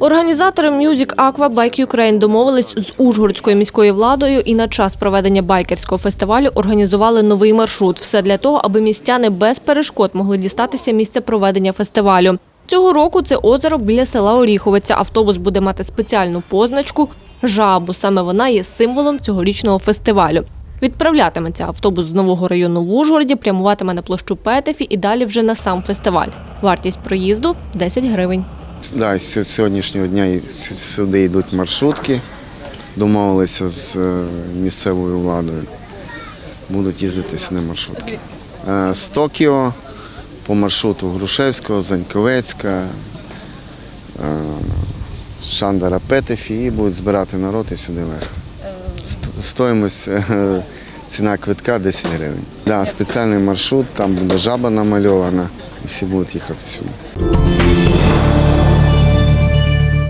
Організатори Music Aqua Bike Ukraine домовились з Ужгородською міською владою і на час проведення байкерського фестивалю організували новий маршрут. Все для того, аби містяни без перешкод могли дістатися місця проведення фестивалю. Цього року це озеро біля села Оріховиця. Автобус буде мати спеціальну позначку жабу. Саме вона є символом цьогорічного фестивалю. Відправлятиметься автобус з нового району в Ужгороді, прямуватиме на площу Петефі і далі вже на сам фестиваль. Вартість проїзду 10 гривень. Да, з сьогоднішнього дня сюди йдуть маршрутки. Домовилися з е, місцевою владою. Будуть їздити сюди маршрутки. Е, З Токіо по маршруту Грушевського, Заньковецька, е, Шандара Петефі і будуть збирати народ і сюди везти. Ст- Стоїмость ціна квитка 10 гривень. Да, спеціальний маршрут, там буде жаба намальована, і всі будуть їхати сюди.